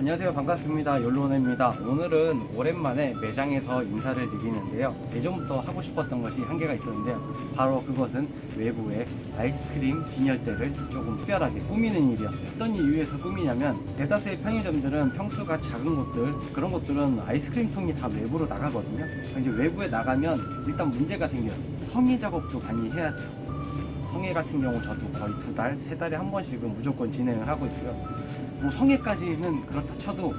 안녕하세요. 반갑습니다. 욜로원입니다. 오늘은 오랜만에 매장에서 인사를 드리는데요. 예전부터 하고 싶었던 것이 한 개가 있었는데요. 바로 그것은 외부의 아이스크림 진열대를 조금 특별하게 꾸미는 일이었어요. 어떤 이유에서 꾸미냐면 대다수의 편의점들은 평수가 작은 곳들 그런 곳들은 아이스크림 통이 다 외부로 나가거든요. 이제 외부에 나가면 일단 문제가 생겨요. 성의 작업도 많이 해야 돼요 성애 같은 경우 저도 거의 두 달, 세 달에 한 번씩은 무조건 진행을 하고 있고요. 뭐 성애까지는 그렇다 쳐도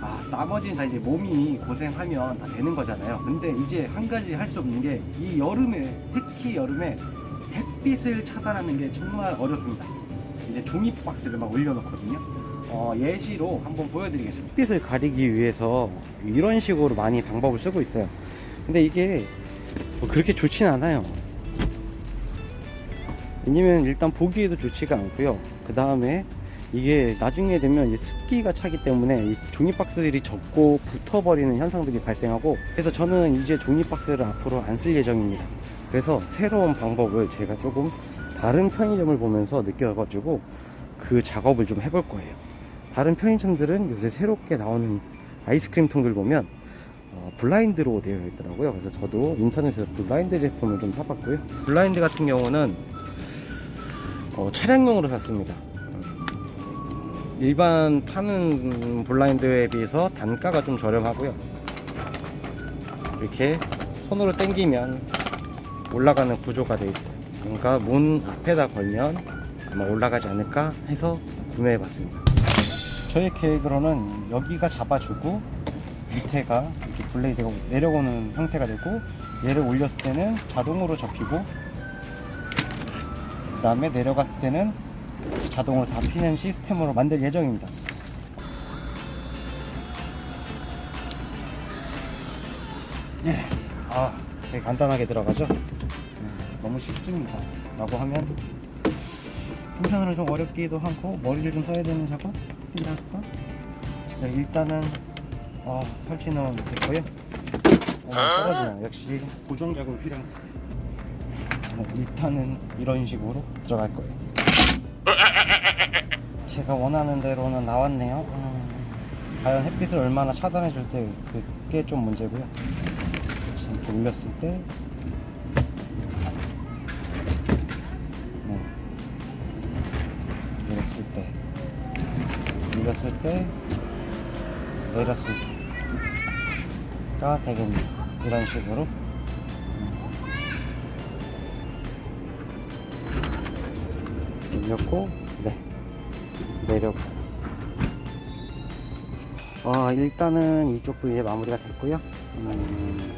아 나머지는 다 이제 몸이 고생하면 다 되는 거잖아요. 근데 이제 한 가지 할 수 없는 게 이 여름에 특히 여름에 햇빛을 차단하는 게 정말 어렵습니다. 이제 종이 박스를 막 올려놓거든요. 어, 예시로 한번 보여드리겠습니다. 햇빛을 가리기 위해서 이런 식으로 많이 방법을 쓰고 있어요. 근데 이게 뭐 그렇게 좋진 않아요. 왜냐면 일단 보기에도 좋지가 않고요. 그 다음에 이게 나중에 되면 습기가 차기 때문에 이 종이 박스들이 젖고 붙어버리는 현상들이 발생하고 그래서 저는 이제 종이 박스를 앞으로 안 쓸 예정입니다. 그래서 새로운 방법을 제가 조금 다른 편의점을 보면서 느껴가지고 그 작업을 좀 해볼 거예요. 다른 편의점들은 요새 새롭게 나오는 아이스크림 통들 보면 어, 블라인드로 되어 있더라고요. 그래서 저도 인터넷에서 블라인드 제품을 좀 사봤고요. 블라인드 같은 경우는 어, 차량용으로 샀습니다. 일반 파는 블라인드에 비해서 단가가 좀 저렴하고요. 이렇게 손으로 당기면 올라가는 구조가 되어 있어요. 그러니까 문 앞에다 걸면 아마 올라가지 않을까 해서 구매해봤습니다. 저의 계획으로는 여기가 잡아주고 밑에가 이렇게 블레이드가 내려오는 형태가 되고 얘를 올렸을 때는 자동으로 접히고 그 다음에 내려갔을 때는 자동으로 다 피는 시스템으로 만들 예정입니다. 예, 아, 되게 간단하게 들어가죠? 음, 너무 쉽습니다. 라고 하면 풍선으로 좀 어렵기도 하고 머리를 좀 써야 되는 작업이랄까? 네, 일단은 어, 설치는 됐고요. 어, 떨어지네요. 역시 고정 작업이 필요합니다. 네, 일단은 이런 식으로 들어갈 거예요. 제가 원하는 대로는 나왔네요. 음, 과연 햇빛을 얼마나 차단해 줄 때 그게 좀 문제고요. 지금 돌렸을 때 네. 내렸을 때 올렸을 때 내렸을 때가 되겠네요. 이런 식으로 올렸고 네. 내렸고 아 일단은 이쪽도 이제 마무리가 됐고요. 음,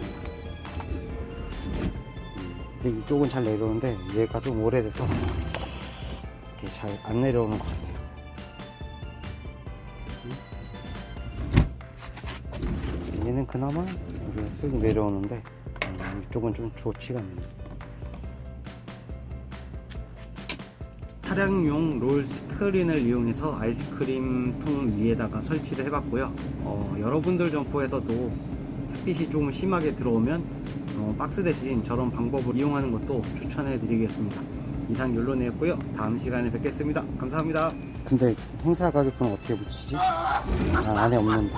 근데 이쪽은 잘 내려오는데 얘가 좀 오래돼서 이렇게 잘 안 내려오는 것 같아요. 음. 얘는 그나마 쓱 내려오는데 음, 이쪽은 좀 좋지가 않네요 차량용 롤 스크린을 이용해서 아이스크림 통 위에다가 설치를 해봤고요. 어, 여러분들 점포에서도 햇빛이 조금 심하게 들어오면 어, 박스 대신 저런 방법을 이용하는 것도 추천해 드리겠습니다. 이상 욜로네였고요. 다음 시간에 뵙겠습니다. 감사합니다. 근데 행사 가격표는 어떻게 붙이지? 난 안에 없는데.